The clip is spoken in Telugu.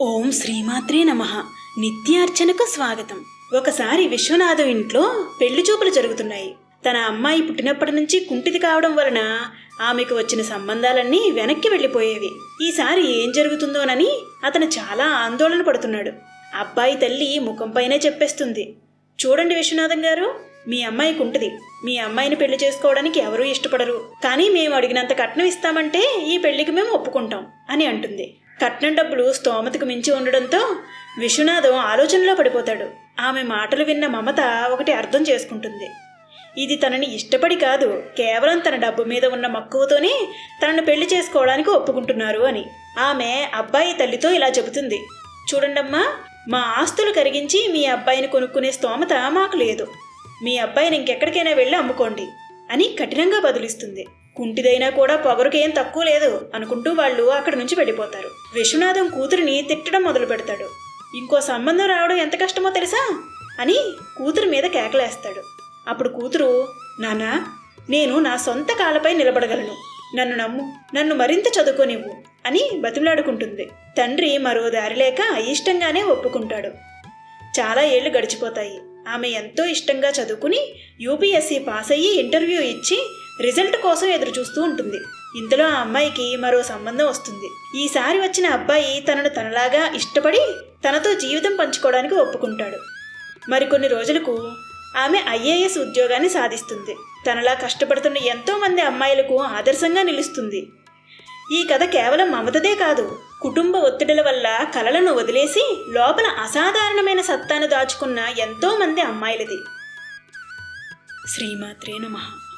ఓం శ్రీమాత్రే నమ. నిత్యార్చనకు స్వాగతం. ఒకసారి విశ్వనాథం ఇంట్లో పెళ్ళి చూపులు జరుగుతున్నాయి. తన అమ్మాయి పుట్టినప్పటి నుంచి కుంటిది కావడం వలన ఆమెకు వచ్చిన సంబంధాలన్నీ వెనక్కి వెళ్ళిపోయేవి. ఈసారి ఏం జరుగుతుందోనని అతను చాలా ఆందోళన పడుతున్నాడు. అబ్బాయి తల్లి ముఖంపైనే చెప్పేస్తుంది. చూడండి విశ్వనాథం గారు. మీ అమ్మాయికి ఉంటుంది. మీ అమ్మాయిని పెళ్ళి చేసుకోవడానికి ఎవరూ ఇష్టపడరు. కానీ మేము అడిగినంత కట్నం ఇస్తామంటే ఈ పెళ్ళికి మేము ఒప్పుకుంటాం అని అంటుంది. కట్నం డబ్బులు స్తోమతకు మించి ఉండడంతో విశ్వనాథం ఆలోచనలో పడిపోతాడు. ఆమె మాటలు విన్న మమత ఒకటి అర్థం చేసుకుంటుంది. ఇది తనని ఇష్టపడి కాదు కేవలం తన డబ్బు మీద ఉన్న మక్కువతోనే తనను పెళ్ళి చేసుకోవడానికి ఒప్పుకుంటున్నారు అని. ఆమె అబ్బాయి తల్లితో ఇలా చెబుతుంది. చూడండమ్మా మా ఆస్తులు కరిగించి మీ అబ్బాయిని కొనుక్కునే స్తోమత మాకు లేదు. మీ అబ్బాయిని ఇంకెక్కడికైనా వెళ్ళి అమ్ముకోండి అని కఠినంగా బదులిస్తుంది. కుంటిదైనా కూడా పొగరుకేం తక్కువ లేదు అనుకుంటూ వాళ్ళు అక్కడి నుంచి వెళ్ళిపోతారు. విశ్వనాథం కూతురిని తిట్టడం మొదలు పెడతాడు. ఇంకో సంబంధం రావడం ఎంత కష్టమో తెలుసా? అని కూతురు మీద కేకలేస్తాడు. అప్పుడు కూతురు నానా నేను నా సొంత కాళ్ళపై నిలబడగలను. నన్ను నమ్ము నన్ను మరింత చదువుకోనివ్వు అని బతిమలాడుకుంటుంది. తండ్రి మరో దారి లేక అయిష్టంగానే ఒప్పుకుంటాడు. చాలా ఏళ్ళు గడిచిపోతాయి. ఆమె ఎంతో ఇష్టంగా చదువుకుని యూపీఎస్సీ పాస్ అయ్యి ఇంటర్వ్యూ ఇచ్చి రిజల్ట్ కోసం ఎదురు చూస్తూ ఉంటుంది. ఇందులో ఆ అమ్మాయికి మరో సంబంధం వస్తుంది. ఈసారి వచ్చిన అబ్బాయి తనను తనలాగా ఇష్టపడి తనతో జీవితం పంచుకోవడానికి ఒప్పుకుంటాడు. మరికొన్ని రోజులకు ఆమె ఐఏఎస్ ఉద్యోగాన్ని సాధిస్తుంది. తనలా కష్టపడుతున్న ఎంతోమంది అమ్మాయిలకు ఆదర్శంగా నిలుస్తుంది. ఈ కథ కేవలం మమతదే కాదు. కుటుంబ ఒత్తిడుల వల్ల కలలను వదిలేసి లోపల అసాధారణమైన సత్తాను దాచుకున్న ఎంతోమంది అమ్మాయిలది. శ్రీమాత్రే నమః.